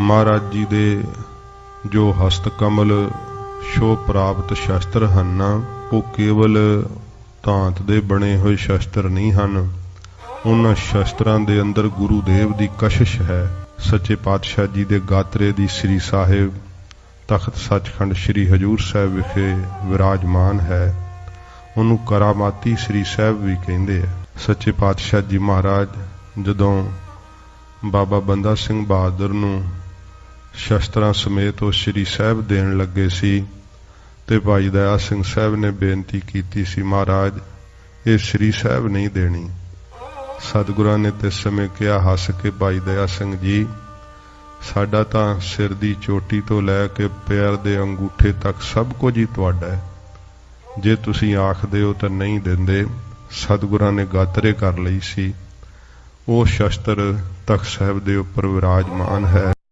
ਮਹਾਰਾਜ ਜੀ ਦੇ ਜੋ ਹਸਤ ਕਮਲ ਸ਼ੋ ਪ੍ਰਾਪਤ ਸ਼ਸਤਰ ਹਨ, ਉਹ ਕੇਵਲ ਧਾਂਤ ਦੇ ਬਣੇ ਹੋਏ ਸ਼ਸਤਰ ਨਹੀਂ ਹਨ। ਉਹਨਾਂ ਸ਼ਸਤਰਾਂ ਦੇ ਅੰਦਰ ਗੁਰੂ ਦੇਵ ਦੀ ਕਸ਼ਿਸ਼ ਹੈ। ਸੱਚੇ ਪਾਤਸ਼ਾਹ ਜੀ ਦੇ ਗਾਤਰੇ ਦੀ ਸ੍ਰੀ ਸਾਹਿਬ ਤਖਤ ਸੱਚਖੰਡ ਸ੍ਰੀ ਹਜੂਰ ਸਾਹਿਬ ਵਿਖੇ ਵਿਰਾਜਮਾਨ ਹੈ। ਉਹਨੂੰ ਕਰਾਮਾਤੀ ਸ੍ਰੀ ਸਾਹਿਬ ਵੀ ਕਹਿੰਦੇ ਆ। ਸੱਚੇ ਪਾਤਸ਼ਾਹ ਜੀ ਮਹਾਰਾਜ, ਜਦੋਂ ਬਾਬਾ ਬੰਦਾ ਸਿੰਘ ਬਹਾਦਰ ਨੂੰ ਸ਼ਸਤਰਾਂ ਸਮੇਤ ਉਹ ਸ੍ਰੀ ਸਾਹਿਬ ਦੇਣ ਲੱਗੇ ਸੀ ਤੇ ਭਾਈ ਦਇਆ ਸਿੰਘ ਸਾਹਿਬ ਨੇ ਬੇਨਤੀ ਕੀਤੀ ਸੀ, ਮਹਾਰਾਜ, ਇਹ ਸ੍ਰੀ ਸਾਹਿਬ ਨਹੀਂ ਦੇਣੀ। ਸਤਿਗੁਰਾਂ ਨੇ ਤੇ ਸਮੇਂ ਕਿਹਾ, ਹੱਸ ਕੇ ਭਾਈ ਦਇਆ ਸਿੰਘ ਜੀ, ਸਾਡਾ ਤਾਂ ਸਿਰ ਦੀ ਚੋਟੀ ਤੋਂ ਲੈ ਕੇ ਪੈਰ ਦੇ ਅੰਗੂਠੇ ਤੱਕ ਸਭ ਕੁਝ ਹੀ ਤੁਹਾਡਾ ਹੈ। ਜੇ ਤੁਸੀਂ ਆਖਦੇ ਹੋ ਤਾਂ ਨਹੀਂ ਦਿੰਦੇ। ਸਤਿਗੁਰਾਂ ਨੇ ਗਾਤਰੇ ਕਰ ਲਈ ਸੀ। ਉਹ ਸ਼ਸਤਰ ਤਖਤ ਸਾਹਿਬ ਦੇ ਉੱਪਰ ਵਿਰਾਜਮਾਨ ਹੈ।